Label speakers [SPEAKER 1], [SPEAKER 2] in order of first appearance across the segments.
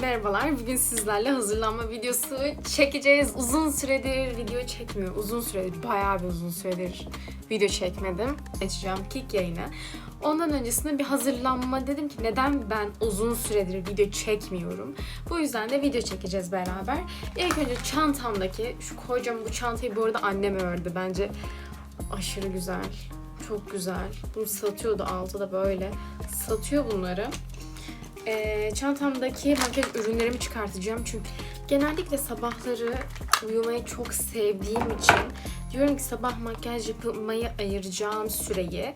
[SPEAKER 1] Merhabalar, bugün sizlerle hazırlanma videosu çekeceğiz. Uzun süredir video çekmiyorum. Uzun süredir, bayağı bir uzun süredir video çekmedim. Açacağım kick yayını. Ondan öncesinde bir hazırlanma dedim ki neden ben uzun süredir video çekmiyorum. Bu yüzden de video çekeceğiz beraber. İlk önce çantamdaki, şu kocaman bu çantayı bu arada annem ördü. Bence aşırı güzel. Çok güzel. Bunu satıyordu altı da böyle. Satıyor bunları. Ee, çantamdaki makyaj ürünlerimi çıkartacağım çünkü genellikle sabahları uyumayı çok sevdiğim için diyorum ki sabah makyaj yapmaya ayıracağım süreyi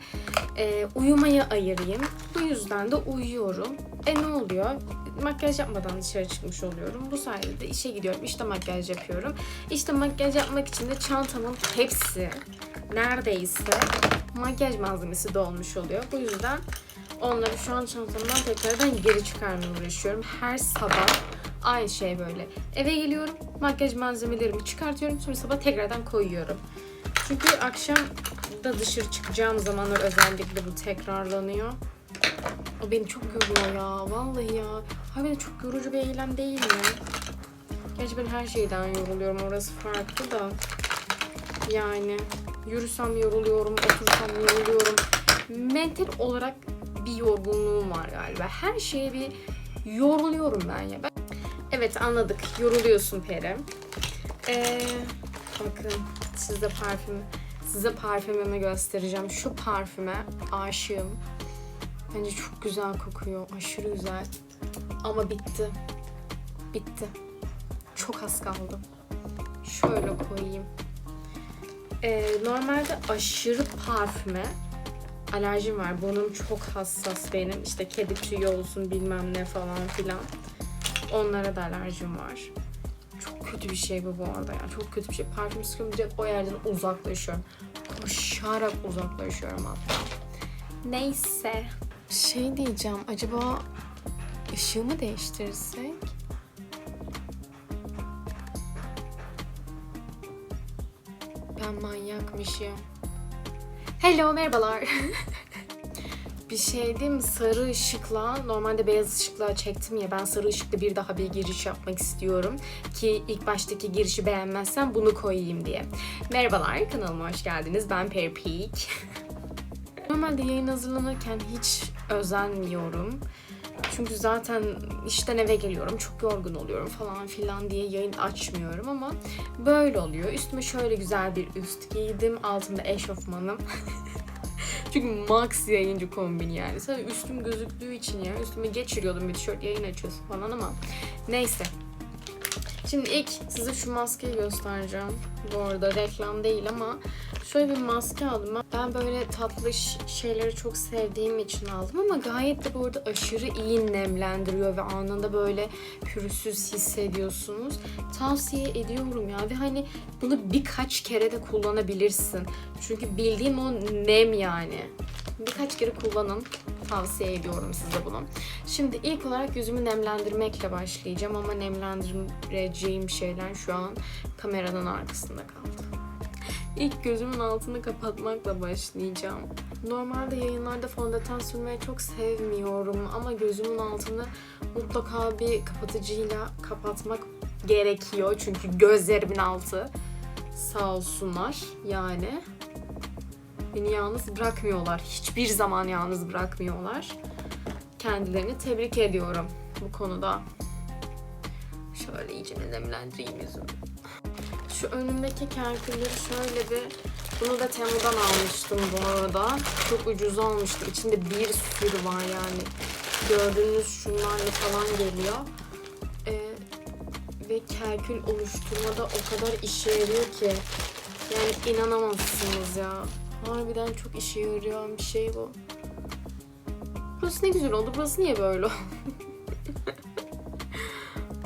[SPEAKER 1] e, uyumaya ayırayım. Bu yüzden de uyuyorum. E ne oluyor? Makyaj yapmadan dışarı çıkmış oluyorum. Bu sayede de işe gidiyorum. İşte makyaj yapıyorum. İşte makyaj yapmak için de çantamın hepsi neredeyse makyaj malzemesi dolmuş oluyor. Bu yüzden Onları şu an çantamdan tekrardan geri çıkarmaya uğraşıyorum. Her sabah aynı şey böyle. Eve geliyorum, makyaj malzemelerimi çıkartıyorum. Sonra sabah tekrardan koyuyorum. Çünkü akşam da dışarı çıkacağım zamanlar özellikle bu tekrarlanıyor. O beni çok yoruyor ya. Vallahi ya. Harbiden çok yorucu bir eylem değil mi? Gerçi ben her şeyden yoruluyorum. Orası farklı da. Yani yürüsem yoruluyorum, otursam yoruluyorum. Mental olarak bir yorgunluğum var galiba. Her şeye bir yoruluyorum ben ya. Ben... Evet anladık. Yoruluyorsun Peri. Ee, bakın size parfüm size parfümümü göstereceğim. Şu parfüme aşığım. Bence çok güzel kokuyor. Aşırı güzel. Ama bitti. Bitti. Çok az kaldı. Şöyle koyayım. Ee, normalde aşırı parfüme alerjim var. Burnum çok hassas benim. İşte kedi tüyü olsun bilmem ne falan filan. Onlara da alerjim var. Çok kötü bir şey bu bu arada ya. Çok kötü bir şey. Parfüm sıkıyorum direkt o yerden uzaklaşıyorum. Koşarak uzaklaşıyorum hatta. Neyse. Şey diyeceğim. Acaba ışığı mı değiştirirsek? Ben manyakmışım. Hello, merhabalar. bir şey diyeyim? Sarı ışıkla, normalde beyaz ışıkla çektim ya. Ben sarı ışıkla bir daha bir giriş yapmak istiyorum. Ki ilk baştaki girişi beğenmezsen bunu koyayım diye. Merhabalar, kanalıma hoş geldiniz. Ben Peri Peak. Normalde yayın hazırlanırken hiç özenmiyorum. Çünkü zaten işten eve geliyorum, çok yorgun oluyorum falan filan diye yayın açmıyorum ama böyle oluyor. Üstüme şöyle güzel bir üst giydim. Altımda eşofmanım. Çünkü max yayıncı kombin yani. Sadece üstüm gözüktüğü için yani üstüme geçiriyordum bir tişört yayın açıyorsun falan ama neyse. Şimdi ilk size şu maskeyi göstereceğim. Bu arada reklam değil ama şöyle bir maske aldım. Ben- böyle tatlı şeyleri çok sevdiğim için aldım ama gayet de bu arada aşırı iyi nemlendiriyor ve anında böyle pürüzsüz hissediyorsunuz. Tavsiye ediyorum ya ve hani bunu birkaç kere de kullanabilirsin. Çünkü bildiğim o nem yani. Birkaç kere kullanın. Tavsiye ediyorum size bunu. Şimdi ilk olarak yüzümü nemlendirmekle başlayacağım ama nemlendireceğim şeyler şu an kameranın arkasında kaldı. İlk gözümün altını kapatmakla başlayacağım. Normalde yayınlarda fondöten sürmeyi çok sevmiyorum ama gözümün altını mutlaka bir kapatıcıyla kapatmak gerekiyor. Çünkü gözlerimin altı sağ olsunlar yani beni yalnız bırakmıyorlar. Hiçbir zaman yalnız bırakmıyorlar. Kendilerini tebrik ediyorum bu konuda. Şöyle iyice nemlendireyim yüzümü. Şu önümdeki kerkülleri şöyle bir... Bunu da Temu'dan almıştım bu arada. Çok ucuz almıştım. İçinde bir sürü var yani. Gördüğünüz şunlarla falan geliyor. Ee, ve kerkül oluşturmada o kadar işe yarıyor ki. Yani inanamazsınız ya. Harbiden çok işe yarayan bir şey bu. Burası ne güzel oldu. Burası niye böyle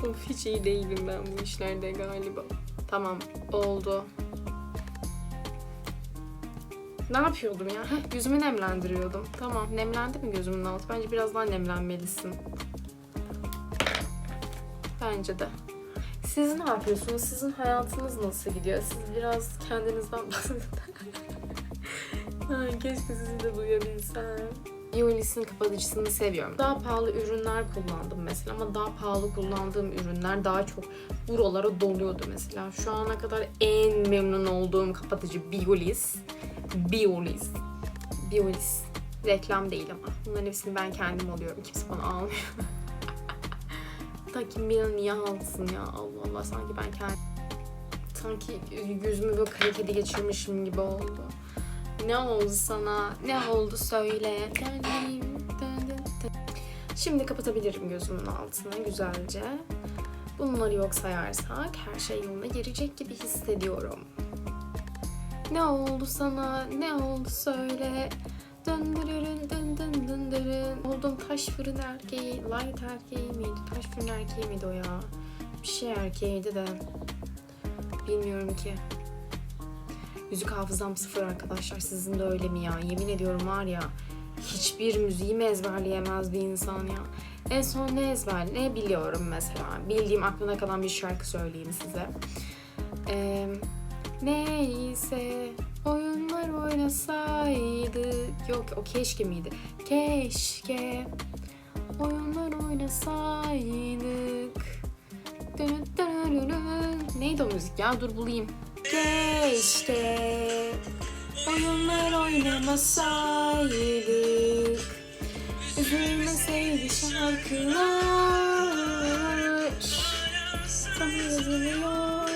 [SPEAKER 1] of hiç iyi değilim ben bu işlerde galiba. Tamam oldu. Ne yapıyordum ya? Heh, yüzümü nemlendiriyordum. Tamam nemlendi mi gözümün altı? Bence biraz daha nemlenmelisin. Bence de. Siz ne yapıyorsunuz? Sizin hayatınız nasıl gidiyor? Siz biraz kendinizden bahsedin. Keşke sizi de duyabilsem. Yolisini kapatıcısını seviyorum. Daha pahalı ürünler kullandım mesela ama daha pahalı kullandığım ürünler daha çok buralara doluyordu mesela. Şu ana kadar en memnun olduğum kapatıcı Biolis. Biolis. Biolis. Reklam değil ama. Bunların hepsini ben kendim alıyorum. Kimse bana almıyor. Da kim bilir niye alsın ya. Allah Allah sanki ben kendim sanki yüzümü böyle kara kedi geçirmişim gibi oldu. Ne oldu sana? Ne oldu söyle. Döneyim, dön, dön, dön. Şimdi kapatabilirim gözümün altını güzelce. Bunları yok sayarsak her şey yoluna girecek gibi hissediyorum. Ne oldu sana? Ne oldu söyle. Döndürürün dön dön döndürün. Oldum taş fırın erkeği, light erkeği miydi? Taş fırın erkeği miydi o ya? Bir şey erkeğiydi de. Bilmiyorum ki. Müzik hafızam sıfır arkadaşlar. Sizin de öyle mi ya? Yemin ediyorum var ya. Hiçbir müziği mi ezberleyemez bir insan ya? En son ne ezber? Ne biliyorum mesela? Bildiğim aklına kalan bir şarkı söyleyeyim size. Ee, neyse oyunlar oynasaydık. Yok o keşke miydi? Keşke oyunlar oynasaydık. Neydi o müzik ya? Dur bulayım. Keşke oyunlar oynamasaydık. Üzülmeseydi şarkılar. Sana yazılıyorlar.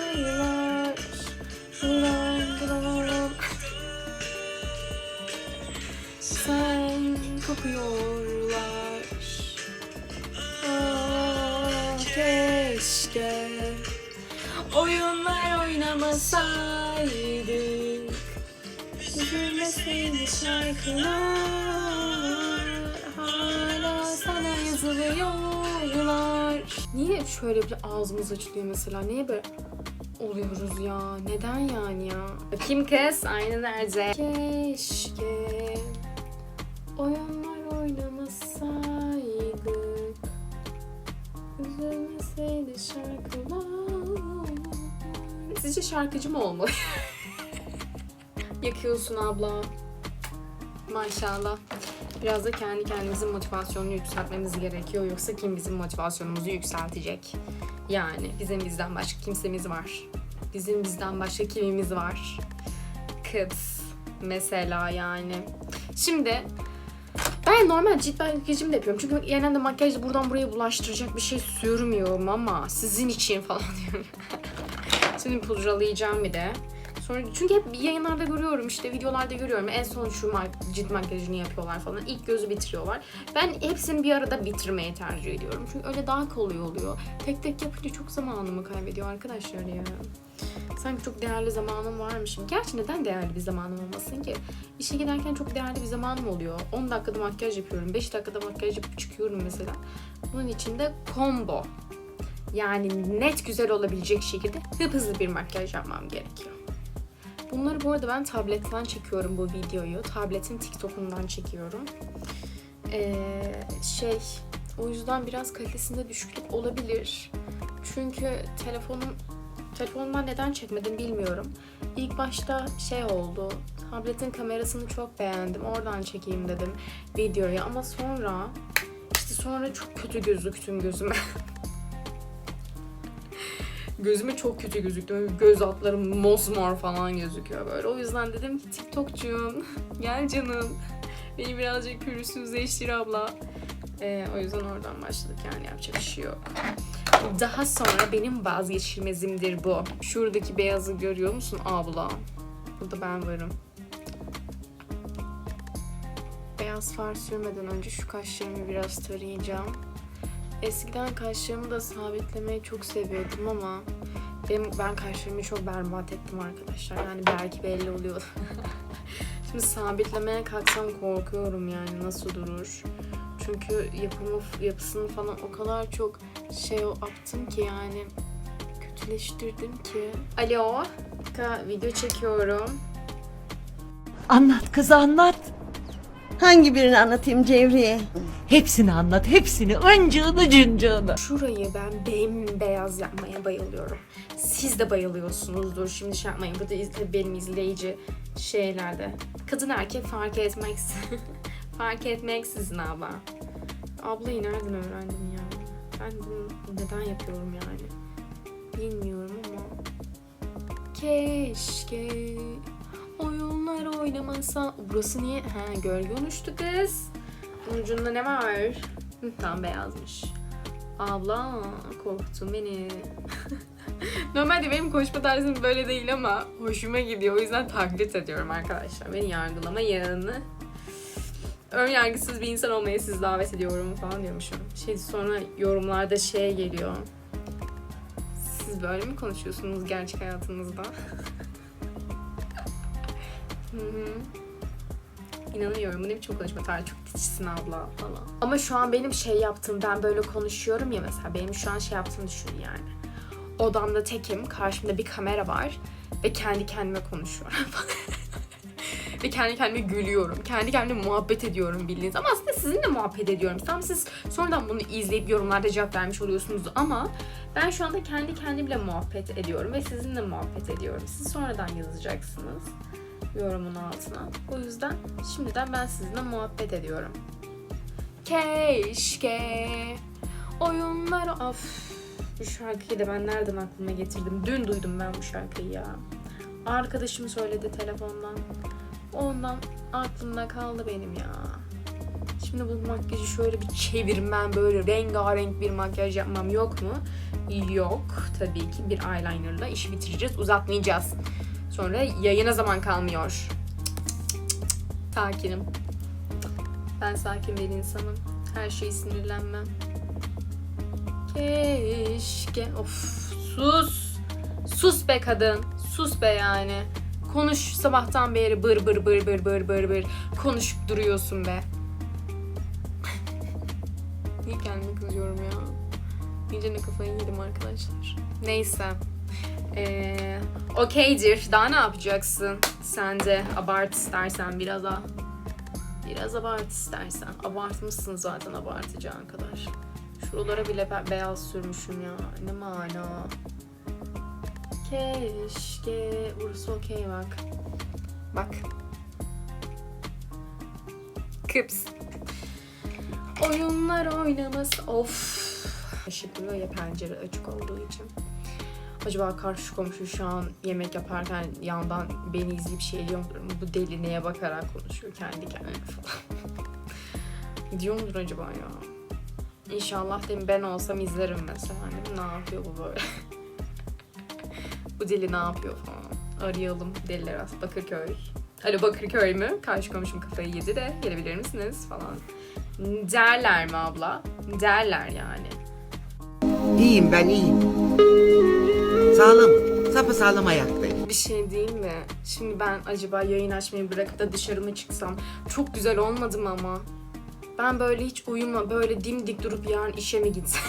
[SPEAKER 1] Buram buram. Sen kokuyorlar. Ah, keşke oyunlar oynamasaydık. Üzülmeseydi şarkılar hala sana yazılıyorlar. Niye şöyle bir ağzımız açılıyor mesela? Niye böyle oluyoruz ya? Neden yani ya? Kim kız? Aynen nerede? Keşke oyunlar oynamasaydık. Üzülmeseydi şarkılar. Sizce şarkıcı mı olmalı? Yakıyorsun abla. Maşallah. Biraz da kendi kendimizin motivasyonunu yükseltmemiz gerekiyor. Yoksa kim bizim motivasyonumuzu yükseltecek? Yani bizim bizden başka kimsemiz var. Bizim bizden başka kimimiz var? Kız. Mesela yani. Şimdi ben normal cilt makyajımı da yapıyorum. Çünkü genelde makyajı buradan buraya bulaştıracak bir şey sürmüyorum ama sizin için falan diyorum. Şimdi pudralayacağım bir de. Sonra çünkü hep yayınlarda görüyorum işte videolarda görüyorum en son şu mak- cilt makyajını yapıyorlar falan ilk gözü bitiriyorlar. Ben hepsini bir arada bitirmeyi tercih ediyorum. Çünkü öyle daha kolay oluyor. Tek tek yapınca çok zamanımı kaybediyor arkadaşlar ya. Sanki çok değerli zamanım varmışım. Gerçi neden değerli bir zamanım olmasın ki? İşe giderken çok değerli bir zamanım oluyor. 10 dakikada makyaj yapıyorum. 5 dakikada makyaj yapıp çıkıyorum mesela. Bunun içinde combo. Yani net güzel olabilecek şekilde hıp hızlı bir makyaj yapmam gerekiyor. Bunları bu arada ben tabletten çekiyorum bu videoyu. Tabletin TikTok'undan çekiyorum. Ee, şey, o yüzden biraz kalitesinde düşüklük olabilir. Çünkü telefonum telefondan neden çekmedim bilmiyorum. İlk başta şey oldu. Tabletin kamerasını çok beğendim. Oradan çekeyim dedim videoyu ama sonra işte sonra çok kötü gözüktüm gözüme. Gözüme çok kötü gözüktü. Göz altlarım mosmor falan gözüküyor böyle. O yüzden dedim ki TikTokçum gel canım. Beni birazcık pürüzsüzleştir abla. Ee, o yüzden oradan başladık yani yapacak bir şey yok. Daha sonra benim vazgeçilmezimdir bu. Şuradaki beyazı görüyor musun abla? Burada ben varım. Beyaz far sürmeden önce şu kaşlarımı biraz tarayacağım. Eskiden kaşlarımı da sabitlemeyi çok seviyordum ama benim, ben kaşlarımı çok berbat ettim arkadaşlar. Yani belki belli oluyor. Şimdi sabitlemeye kalksam korkuyorum yani nasıl durur. Çünkü yapımı, yapısını falan o kadar çok şey yaptım ki yani kötüleştirdim ki. Alo, video çekiyorum.
[SPEAKER 2] Anlat kız anlat.
[SPEAKER 3] Hangi birini anlatayım Cevriye?
[SPEAKER 2] Hepsini anlat hepsini. Öncığını cıncığını.
[SPEAKER 1] Şurayı ben bembeyaz yapmaya bayılıyorum. Siz de bayılıyorsunuzdur. Şimdi şey yapmayın. Bu da izle, benim izleyici şeylerde. Kadın erkek fark etmez. Fark etmeksizin abla. Ablayı nereden öğrendim ya? Ben bunu neden yapıyorum yani? Bilmiyorum ama. Keşke oyunlar oynamasa. Burası niye? Ha gölge oluştu kız. Bunun ucunda ne var? Tam beyazmış. Abla korktun beni. Normalde benim konuşma tarzım böyle değil ama hoşuma gidiyor. O yüzden taklit ediyorum arkadaşlar. Beni yargılamayın. Ön yargısız bir insan olmaya sizi davet ediyorum falan diyormuşum. Şey sonra yorumlarda şey geliyor. Siz böyle mi konuşuyorsunuz gerçek hayatınızda? Hı hı. İnanıyorum. Bu ne biçim konuşma tarzı çok titizsin abla falan. Ama şu an benim şey yaptığım, ben böyle konuşuyorum ya mesela. Benim şu an şey yaptığımı düşün yani. Odamda tekim, karşımda bir kamera var ve kendi kendime konuşuyorum. ve kendi kendime gülüyorum. Kendi kendime muhabbet ediyorum bildiğiniz. Ama aslında sizinle muhabbet ediyorum. Tam siz sonradan bunu izleyip yorumlarda cevap vermiş oluyorsunuz ama ben şu anda kendi kendimle muhabbet ediyorum ve sizinle muhabbet ediyorum. Siz sonradan yazacaksınız yorumun altına. O yüzden şimdiden ben sizinle muhabbet ediyorum. Keşke oyunlar of bu şarkıyı da ben nereden aklıma getirdim? Dün duydum ben bu şarkıyı ya. Arkadaşım söyledi telefondan. Ondan aklımda kaldı benim ya. Şimdi bu makyajı şöyle bir çevirmem, böyle rengarenk bir makyaj yapmam yok mu? Yok. Tabii ki bir eyelinerla işi bitireceğiz, uzatmayacağız. Sonra yayına zaman kalmıyor. Sakinim. Ben sakin bir insanım. Her şey sinirlenmem. Keşke. Of sus. Sus be kadın. Sus be yani. Konuş sabahtan beri bır bır bır bır bır bır bır konuşup duruyorsun be. Niye kendime kızıyorum ya? İyice ne kafayı yedim arkadaşlar. Neyse. Ee, okeydir. Daha ne yapacaksın? Sen de abart istersen biraz daha. Biraz abart istersen. Abartmışsın zaten abartacağın kadar. Şuralara bile be- beyaz sürmüşüm ya. Ne mana. Keşke. Burası okey bak. Bak. Kıps. Oyunlar oynaması. Of. Işıklı ya pencere açık olduğu için. Acaba karşı komşu şu an yemek yaparken yandan beni izleyip şey diyor mudur? Bu deli neye bakarak konuşuyor kendi kendine falan. diyor mudur acaba ya? İnşallah dedim ben olsam izlerim mesela. Hani ne yapıyor bu böyle? bu deli ne yapıyor falan. Arayalım deliler az Bakırköy. Alo Bakırköy mü? Karşı komşum kafayı yedi de gelebilir misiniz falan. Derler mi abla? Derler yani.
[SPEAKER 4] İyiyim ben iyiyim. Sağlam. Sapasağlam ayaktayım.
[SPEAKER 1] Bir şey değil mi? Şimdi ben acaba yayın açmayı bırakıp da dışarı mı çıksam? Çok güzel olmadı mı ama? Ben böyle hiç uyuma, böyle dimdik durup yarın işe mi gitsem?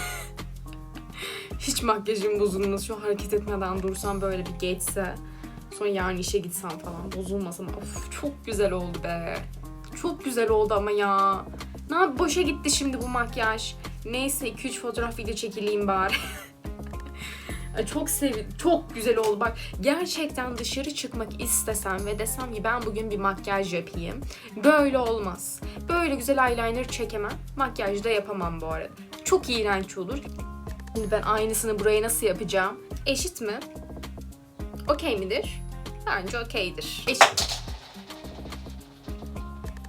[SPEAKER 1] hiç makyajım bozulmaz. Şu hareket etmeden dursam böyle bir geçse. Sonra yarın işe gitsem falan bozulmasam. Of çok güzel oldu be. Çok güzel oldu ama ya. Ne yap boşa gitti şimdi bu makyaj. Neyse 2-3 fotoğraf video çekileyim bari. Çok sev çok güzel oldu. Bak gerçekten dışarı çıkmak istesem ve desem ki ben bugün bir makyaj yapayım. Böyle olmaz. Böyle güzel eyeliner çekemem. Makyaj da yapamam bu arada. Çok iğrenç olur. Şimdi ben aynısını buraya nasıl yapacağım? Eşit mi? Okey midir? Bence okeydir. Eşit.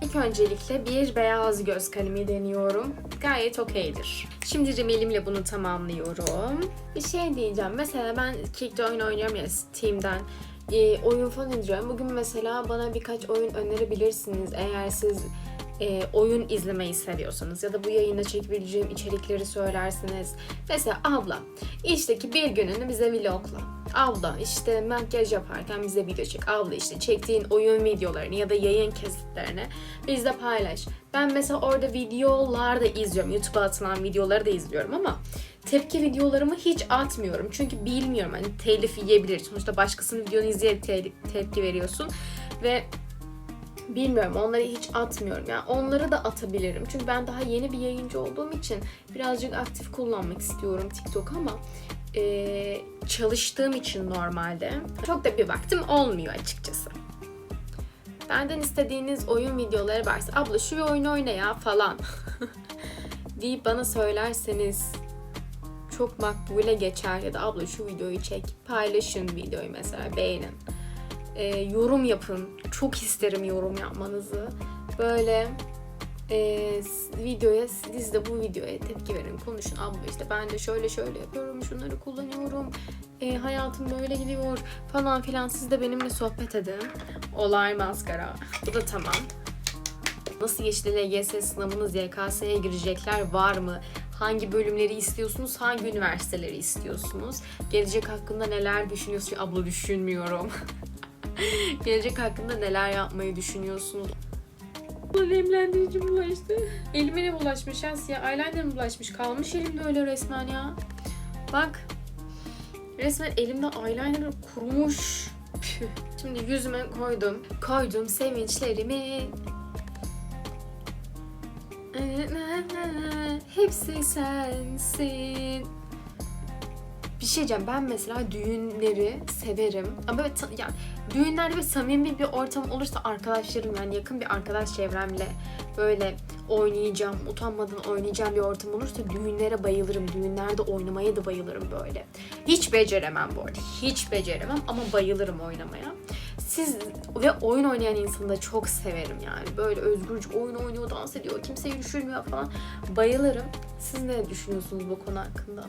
[SPEAKER 1] İlk öncelikle bir beyaz göz kalemi deniyorum. Gayet okeydir. Şimdi rimelimle bunu tamamlıyorum. Bir şey diyeceğim. Mesela ben Kick'te oyun oynuyorum ya Steam'den. Ee, oyun falan indiriyorum. Bugün mesela bana birkaç oyun önerebilirsiniz. Eğer siz e, oyun izlemeyi seviyorsanız ya da bu yayında çekebileceğim içerikleri söylersiniz. Mesela abla işte ki bir gününü bize vlogla. Abla işte makyaj yaparken bize video çek. Abla işte çektiğin oyun videolarını ya da yayın kesitlerini bizle paylaş. Ben mesela orada videolar da izliyorum. YouTube'a atılan videoları da izliyorum ama tepki videolarımı hiç atmıyorum. Çünkü bilmiyorum hani telif yiyebilir. Sonuçta başkasının videonu izleyerek te- tepki veriyorsun ve bilmiyorum onları hiç atmıyorum. Yani onları da atabilirim. Çünkü ben daha yeni bir yayıncı olduğum için birazcık aktif kullanmak istiyorum TikTok ama eee, çalıştığım için normalde çok da bir vaktim olmuyor açıkçası. Benden istediğiniz oyun videoları varsa abla şu oyunu oyna ya falan deyip bana söylerseniz çok makbule geçer ya da abla şu videoyu çek paylaşın videoyu mesela beğenin Ee, yorum yapın. Çok isterim yorum yapmanızı. Böyle e, videoya siz de bu videoya tepki verin konuşun. Abla işte ben de şöyle şöyle yapıyorum şunları kullanıyorum. E, hayatım böyle gidiyor falan filan. Siz de benimle sohbet edin. Olay maskara. Bu da tamam. Nasıl geçti LGS sınavınız, YKS'ye girecekler var mı? Hangi bölümleri istiyorsunuz, hangi üniversiteleri istiyorsunuz? Gelecek hakkında neler düşünüyorsunuz? Abla düşünmüyorum. Gelecek hakkında neler yapmayı düşünüyorsunuz? Nemlendirici bulaştı. Elime ne bulaşmış ya? Siyah eyeliner bulaşmış? Kalmış elimde öyle resmen ya. Bak. Resmen elimde eyeliner kurumuş. Püh. Şimdi yüzüme koydum. Koydum sevinçlerimi. Hepsi sensin. Bir şey diyeceğim. Ben mesela düğünleri severim. Ama böyle yani düğünlerde bir samimi bir ortam olursa arkadaşlarım yani yakın bir arkadaş çevremle böyle oynayacağım, utanmadan oynayacağım bir ortam olursa düğünlere bayılırım. Düğünlerde oynamaya da bayılırım böyle. Hiç beceremem bu arada. Hiç beceremem ama bayılırım oynamaya. Siz ve oyun oynayan insanı da çok severim yani. Böyle özgürce oyun oynuyor, dans ediyor, kimseyi düşürmüyor falan. Bayılırım. Siz ne düşünüyorsunuz bu konu hakkında?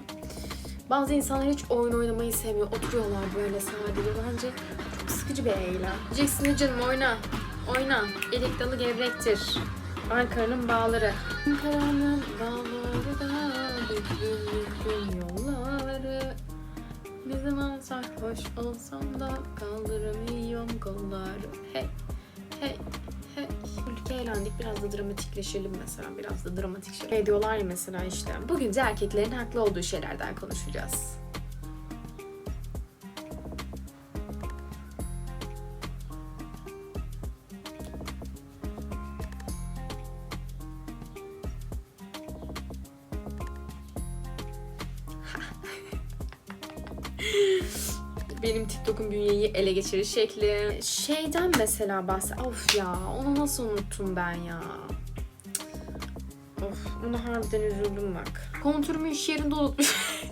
[SPEAKER 1] Bazı insanlar hiç oyun oynamayı sevmiyor. Oturuyorlar böyle sadece. Bence sıkıcı bir eylem. Diyeceksin canım oyna. Oyna. Elik dalı gevrektir. Ankara'nın bağları. Ankara'nın bağları da büklüm yolları. Ne zaman sarhoş olsam da kaldıramıyorum kolları. Hey, hey, hey. Ülke eğlendik biraz da dramatikleşelim mesela. Biraz da dramatik şey. Şey diyorlar ya mesela işte. Bugün de erkeklerin haklı olduğu şeylerden konuşacağız. Benim TikTok'un bünyeyi ele geçiriş şekli. Şeyden mesela bahs... Of ya onu nasıl unuttum ben ya. Of ona harbiden üzüldüm bak. Kontürümü iş yerinde unutmuşum.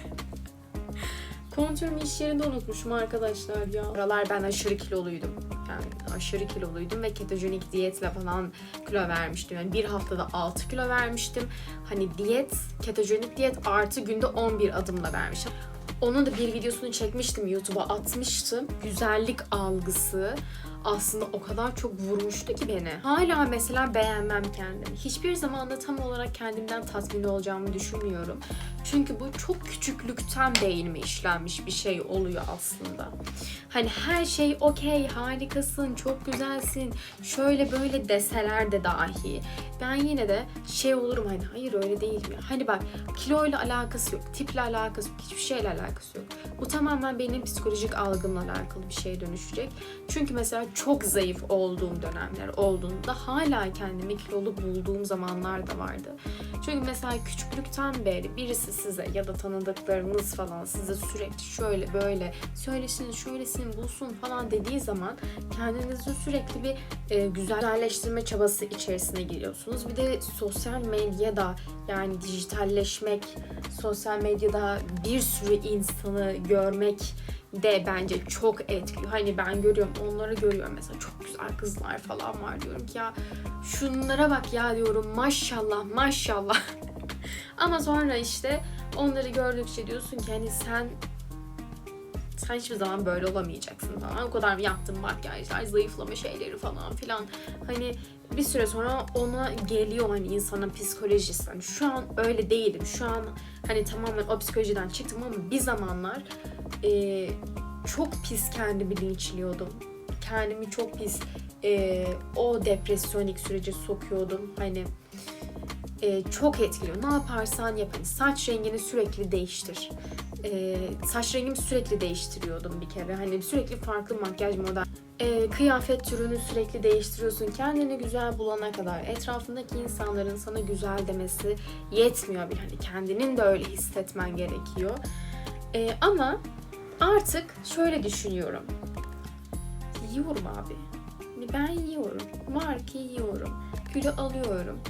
[SPEAKER 1] Kontürümü iş yerinde unutmuşum arkadaşlar ya. Oralar ben aşırı kiloluydum. Yani aşırı kiloluydum ve ketojenik diyetle falan kilo vermiştim. Yani bir haftada 6 kilo vermiştim. Hani diyet, ketojenik diyet artı günde 11 adımla vermişim. Onun da bir videosunu çekmiştim YouTube'a atmıştım. Güzellik algısı aslında o kadar çok vurmuştu ki beni. Hala mesela beğenmem kendimi. Hiçbir zaman da tam olarak kendimden tatmin olacağımı düşünmüyorum. Çünkü bu çok küçüklükten beynime işlenmiş bir şey oluyor aslında. Hani her şey okey, harikasın, çok güzelsin, şöyle böyle deseler de dahi. Ben yine de şey olurum hani hayır öyle değilim ya. Hani bak kiloyla alakası yok, tiple alakası yok, hiçbir şeyle alakası yok. Bu tamamen benim psikolojik algımla alakalı bir şeye dönüşecek. Çünkü mesela çok zayıf olduğum dönemler olduğunda hala kendimi kilolu bulduğum zamanlar da vardı. Çünkü mesela küçüklükten beri birisi size ya da tanıdıklarınız falan size sürekli şöyle böyle söylesin, şöylesin, bulsun falan dediği zaman kendinizi sürekli bir e, güzelleştirme çabası içerisine giriyorsunuz. Bir de sosyal medyada yani dijitalleşmek, sosyal medyada bir sürü insanı görmek de bence çok etkiliyor. Hani ben görüyorum, onları görüyorum mesela çok güzel kızlar falan var diyorum ki ya şunlara bak ya diyorum maşallah maşallah. Ama sonra işte onları gördükçe diyorsun ki hani sen sen hiçbir zaman böyle olamayacaksın falan. O kadar yaptım makyajlar, zayıflama şeyleri falan filan. Hani bir süre sonra ona geliyor hani insanın psikolojisi. Hani şu an öyle değilim. Şu an hani tamamen o psikolojiden çıktım ama bir zamanlar e, çok pis kendimi linçliyordum. Kendimi çok pis e, o depresyonik sürece sokuyordum. Hani e, çok etkiliyor. Ne yaparsan yap. Hani saç rengini sürekli değiştir. E, saç rengimi sürekli değiştiriyordum bir kere. Hani sürekli farklı makyaj model. E, kıyafet türünü sürekli değiştiriyorsun. Kendini güzel bulana kadar. Etrafındaki insanların sana güzel demesi yetmiyor bile. Hani kendinin de öyle hissetmen gerekiyor. E, ama artık şöyle düşünüyorum. Yiyorum abi. Hani ben yiyorum. Var ki yiyorum. Kilo alıyorum.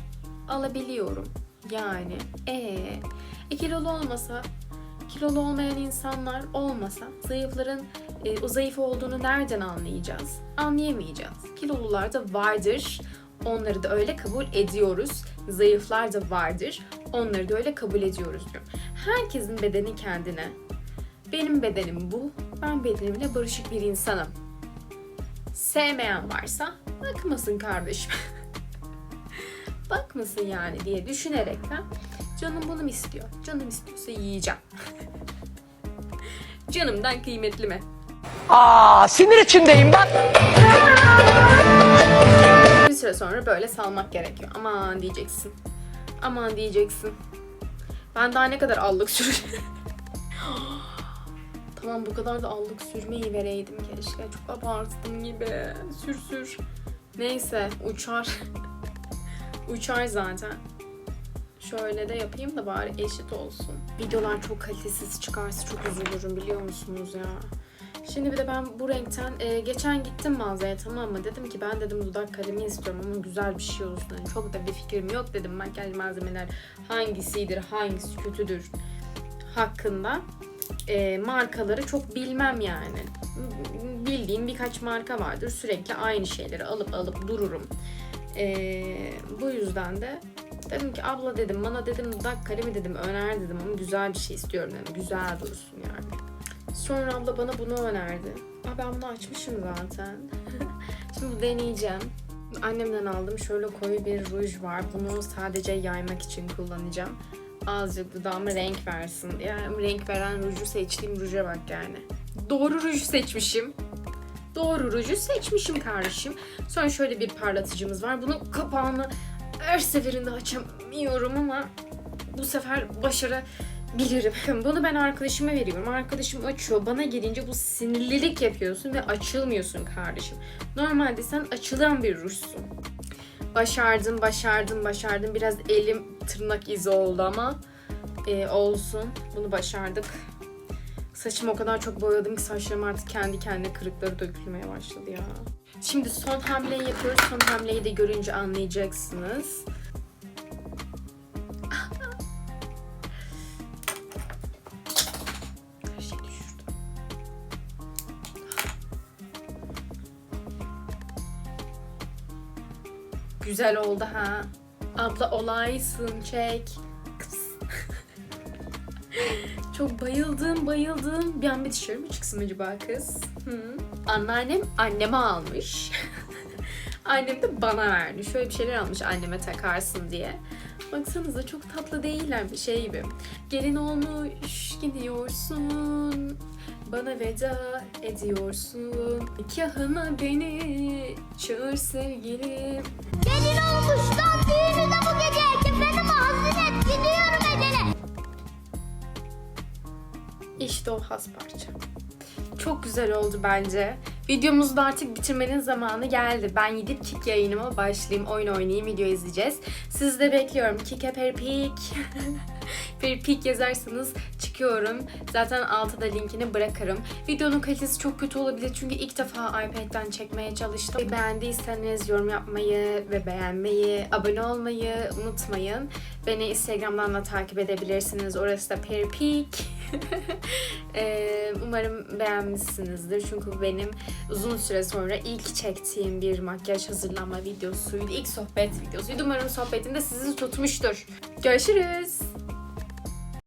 [SPEAKER 1] Alabiliyorum. Yani ee, e, kilolu olmasa kilolu olmayan insanlar olmasa zayıfların e, o zayıf olduğunu nereden anlayacağız? Anlayamayacağız. Kilolular da vardır. Onları da öyle kabul ediyoruz. Zayıflar da vardır. Onları da öyle kabul ediyoruz diyor. Herkesin bedeni kendine. Benim bedenim bu. Ben bedenimle barışık bir insanım. Sevmeyen varsa bakmasın kardeşim. bakmasın yani diye düşünerekten canım bunu mu istiyor? Canım istiyorsa yiyeceğim. Canımdan kıymetli mi?
[SPEAKER 2] Aa sinir içindeyim bak.
[SPEAKER 1] Bir süre sonra böyle salmak gerekiyor. Aman diyeceksin. Aman diyeceksin. Ben daha ne kadar allık süreceğim. tamam bu kadar da allık sürmeyi vereydim keşke. Çok abarttım gibi. Sür sür. Neyse uçar. uçar zaten. Şöyle de yapayım da bari eşit olsun. Videolar çok kalitesiz çıkarsa çok üzülürüm biliyor musunuz ya. Şimdi bir de ben bu renkten e, geçen gittim mağazaya tamam mı? Dedim ki ben dedim dudak kalemi istiyorum ama güzel bir şey olsun. Yani çok da bir fikrim yok dedim makyaj malzemeler hangisidir, hangisi kötüdür hakkında. E, markaları çok bilmem yani. Bildiğim birkaç marka vardır. Sürekli aynı şeyleri alıp alıp dururum. E, bu yüzden de dedim ki abla dedim bana dedim dudak kalemi dedim öner dedim ama güzel bir şey istiyorum dedim. Güzel dursun yani. Sonra abla bana bunu önerdi. Aa, ben bunu açmışım zaten. Şimdi deneyeceğim. Annemden aldım. Şöyle koyu bir ruj var. Bunu sadece yaymak için kullanacağım. Azıcık dudağıma renk versin diye. Yani renk veren ruju seçtiğim ruja bak yani. Doğru ruju seçmişim. Doğru ruju seçmişim kardeşim. Sonra şöyle bir parlatıcımız var. Bunun kapağını her seferinde açamıyorum ama bu sefer başarabilirim. Bunu ben arkadaşıma veriyorum. Arkadaşım açıyor. Bana gelince bu sinirlilik yapıyorsun ve açılmıyorsun kardeşim. Normalde sen açılan bir rujsun. Başardım, başardım, başardım. Biraz elim tırnak izi oldu ama e, olsun. Bunu başardık. Saçımı o kadar çok boyadım ki saçlarım artık kendi kendine kırıkları dökülmeye başladı ya. Şimdi son hamleyi yapıyoruz. Son hamleyi de görünce anlayacaksınız. Güzel oldu ha. Abla olaysın çek. Çok bayıldım bayıldım. Bir an bir dışarı mı çıksın acaba kız? Hı. Anneannem anneme almış. Annem de bana verdi. Şöyle bir şeyler almış anneme takarsın diye. Baksanıza çok tatlı değiller bir şey gibi. Gelin olmuş gidiyorsun. Bana veda ediyorsun. Nikahına beni çağır sevgilim.
[SPEAKER 5] Olmuştan düğünü de bu gece ekiplerimi hazır et gidiyorum edene.
[SPEAKER 1] İşte o has parça. Çok güzel oldu bence. Videomuzu da artık bitirmenin zamanı geldi. Ben gidip Kik yayınıma başlayayım, oyun oynayayım, video izleyeceğiz. Sizi de bekliyorum. Kike Perpik. Perpik yazarsanız çıkıyorum. Zaten altta da linkini bırakırım. Videonun kalitesi çok kötü olabilir çünkü ilk defa iPad'den çekmeye çalıştım. Beğendiyseniz yorum yapmayı ve beğenmeyi, abone olmayı unutmayın. Beni Instagram'dan da takip edebilirsiniz. Orası da Perpik. Ee, umarım beğenmişsinizdir. Çünkü benim uzun süre sonra ilk çektiğim bir makyaj hazırlanma videosuydu. İlk sohbet videosuydu. Umarım sohbetim de sizi tutmuştur. Görüşürüz.